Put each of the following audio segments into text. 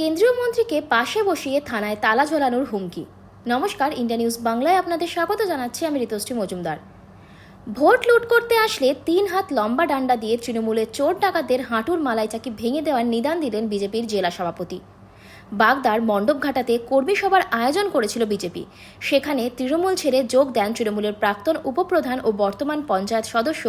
কেন্দ্রীয় মন্ত্রীকে পাশে বসিয়ে থানায় তালা ঝোলানোর হুমকি। নমস্কার, ইন্ডিয়া নিউজ বাংলায় আপনাদের স্বাগত জানাচ্ছি আমি ঋতুশ্রী মজুমদার। ভোট লুট করতে আসলে তিন হাত লম্বা ডান্ডা দিয়ে তৃণমূলের চোর ডাকাতদের হাঁটুর মালাই চাকি ভেঙে দেওয়ার নিদান দিলেন বিজেপির জেলা সভাপতি। বাগদার মণ্ডপঘাটাতে কর্মী সভার আয়োজন করেছিল বিজেপি। সেখানে তৃণমূল ছেড়ে যোগ দেন তৃণমূলের প্রাক্তন উপপ্রধান ও বর্তমান পঞ্চায়েত সদস্য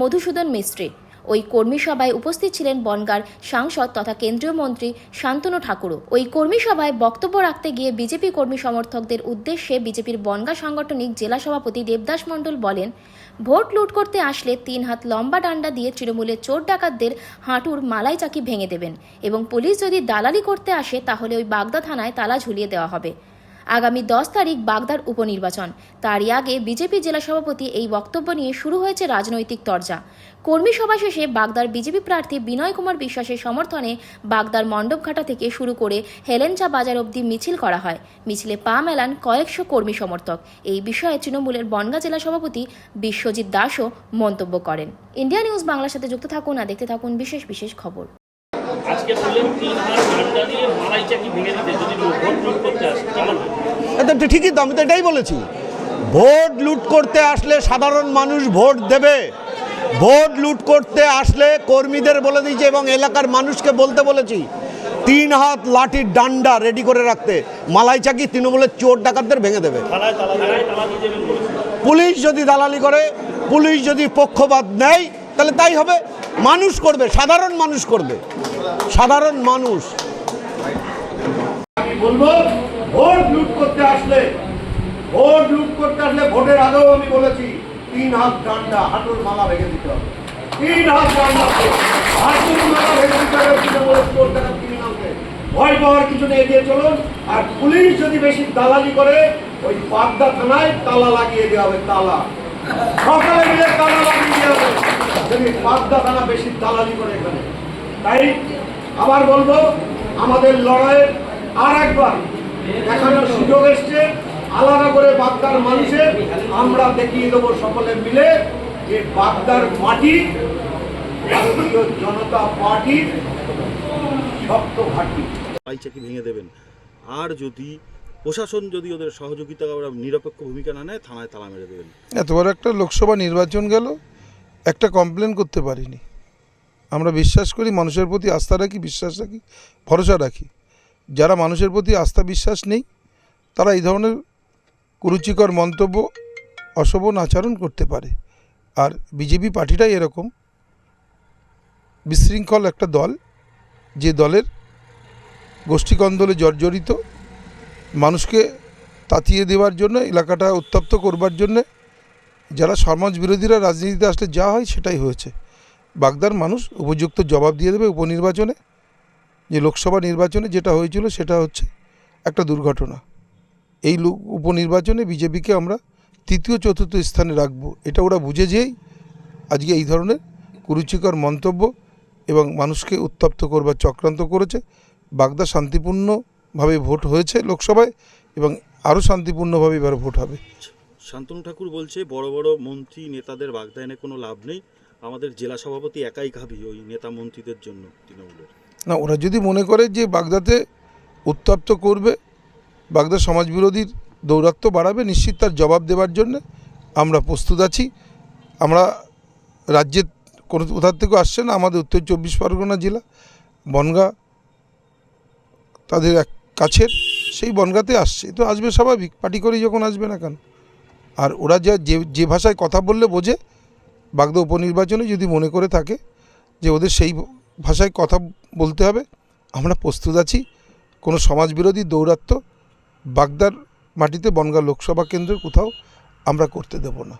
মধুসূদন মিস্ত্রি। ওই কর্মী সভায় উপস্থিত ছিলেন বনগার সাংসদ তথা কেন্দ্রীয় মন্ত্রী শান্তনু ঠাকুরও। ওই কর্মী সভায় বক্তব্য রাখতে গিয়ে বিজেপি কর্মী সমর্থকদের উদ্দেশ্যে বিজেপির বনগা সাংগঠনিক জেলা সভাপতি দেবদাস মণ্ডল বলেন, ভোট লুট করতে আসলে তিন হাত লম্বা ডান্ডা দিয়ে তৃণমূলের চোর ডাকাতদের হাঁটুর মালাই চাকি ভেঙে দেবেন এবং পুলিশ যদি দালালি করতে আসে তাহলে ওই বাগদা থানায় তালা ঝুলিয়ে দেওয়া হবে। আগামী দশ তারিখ বাগদার উপনির্বাচন। তারই আগে বিজেপি জেলা সভাপতি এই বক্তব্য নিয়ে শুরু হয়েছে রাজনৈতিক তরজা। কর্মী সভা শেষে বাগদার বিজেপি প্রার্থী বিনয় কুমার বিশ্বাসের সমর্থনে বাগদার মণ্ডপঘাটা থেকে শুরু করে হেলেঞ্চা বাজার অবধি মিছিল করা হয়। মিছিলে পা মেলান কয়েকশো কর্মী সমর্থক। এই বিষয়ে তৃণমূলের বনগা জেলা সভাপতি বিশ্বজিৎ দাসও মন্তব্য করেন। ইন্ডিয়া নিউজ বাংলার সাথে যুক্ত থাকুন আর দেখতে থাকুন বিশেষ বিশেষ খবর। আজকে বললেন তিন হাজার ডান্ডা দিয়ে মালাই চাকি ভেঙে দিতে যদি ভোট করতে আসে তো ঠিকই তো, আমি তো এটাই বলেছি। ভোট লুট করতে আসলে সাধারণ মানুষ ভোট দেবে। ভোট লুট করতে আসলে কর্মীদের বলে দিয়েছি এবং এলাকার মানুষকে বলতে বলেছি, তিন হাত লাঠির ডান্ডা রেডি করে রাখতে। মালাই চাকি তৃণমূলের চোর ডাকাতদের ভেঙে দেবে। পুলিশ যদি দালালি করে, পুলিশ যদি পক্ষপাত নেয়, তাহলে তাই হবে। মানুষ করবে, সাধারণ মানুষ করবে। সাধারণ মানুষ। বলব ভোট লুট করতে আসলে, ভোট লুট করতে আসলে ভোটের আগেও আমি বলেছি, তিন হাত ডান্ডা, হাঁটুর মালা ভেঙে দিতে হবে। তিন হাত ডান্ডা, হাঁটুর মালা ভেঙে দিতে হবে ভয় পাওয়ার কিছু নেই, এগিয়ে চলুন। আর পুলিশ যদি বেশি দালালি করে, ওই পাবদা থানায় তালা লাগিয়ে দেওয়া হবে, তালা। সকালে মিলে তালা লাগিয়ে দেওয়া হবে। যদি পাবদা থানা বেশি দালালি করে এখানে। তাই আবার বলব, আমাদের লড়াইয়ের আর একবার দেখানোর সুযোগ এসছে আলাদা করে বাগদার মানুষের আমরা দেখিয়ে দেবো সকলে মিলে যে বাগদার মাটি ভারতীয় জনতা পার্টির শক্ত ঘাঁটি। চাকি ভেঙে দেবেন? আর যদি প্রশাসন যদি ওদের সহযোগিতা ওরা নিরপেক্ষ ভূমিকা না নেয় থানায় তালা মেরে দেবেন। এত বড় একটা লোকসভা নির্বাচন গেল একটা কমপ্লেন করতে পারিনি। আমরা বিশ্বাস করি মানুষের প্রতি আস্থা রাখি বিশ্বাস রাখি ভরসা রাখি। যারা মানুষের প্রতি আস্থা বিশ্বাস নেই, তারা এই ধরনের কুরুচিকর মন্তব্য অশোভন আচরণ করতে পারে। আর বিজেপি পার্টিটাই এরকম। বিশৃঙ্খল একটা দল, যে দলের গোষ্ঠীকন্দলে জর্জরিত, মানুষকে তাতিয়ে দেওয়ার জন্য, এলাকাটা উত্তপ্ত করবার জন্য, যারা সমাজ বিরোধীরা রাজনীতিতে আসলে যা হয় সেটাই হয়েছে। বাগদার মানুষ উপযুক্ত জবাব দিয়ে দেবে উপনির্বাচনে। যে লোকসভা নির্বাচনে যেটা হয়েছিল সেটা হচ্ছে একটা দুর্ঘটনা। এই লোক উপনির্বাচনে বিজেপিকে আমরা তৃতীয়, চতুর্থ স্থানে রাখব। এটা ওরা বুঝে যেই আজকে এই ধরনের কুরুচিকর মন্তব্য এবং মানুষকে উত্তপ্ত করবার চক্রান্ত করেছে। বাগদা শান্তিপূর্ণভাবে ভোট হয়েছে লোকসভায় এবং আরও শান্তিপূর্ণভাবে এবার ভোট হবে। শান্তনু ঠাকুর বলছে, বড় বড় মন্ত্রী নেতাদের বাগদা এনে কোনো লাভ নেই। আমাদের জেলা সভাপতি একাই ঘাবি ওই নেতা মন্ত্রীদের জন্য তৃণমূলের। না, ওরা যদি মনে করে যে বাগদাতে উত্তপ্ত করবে, বাগদা সমাজবিরোধীর দৌরাত্ম্য বাড়াবে, নিশ্চিত তার জবাব দেওয়ার জন্য আমরা প্রস্তুত আছি। আমরা রাজ্যের কোনো কোথার থেকেও আসছে না, আমাদের উত্তর চব্বিশ পরগনা জেলা, বনগা তাদের এক কাছের, সেই বনগাতে আসছে। তো আসবে স্বাভাবিক, পার্টি করেই যখন আসবে না কেন? আর ওরা যা, যে যে ভাষায় কথা বললে বোঝে, বাগদা উপনির্বাচনে যদি মনে করে থাকে যে ওদের সেই ভাষায় কথা বলতে হবে। আমরা প্রস্তুত আছি। কোনো সমাজবিরোধী দৌরাত্ম বাগদার মাটিতে বনগাঁ লোকসভা কেন্দ্রের কোথাও আমরা করতে দেব না।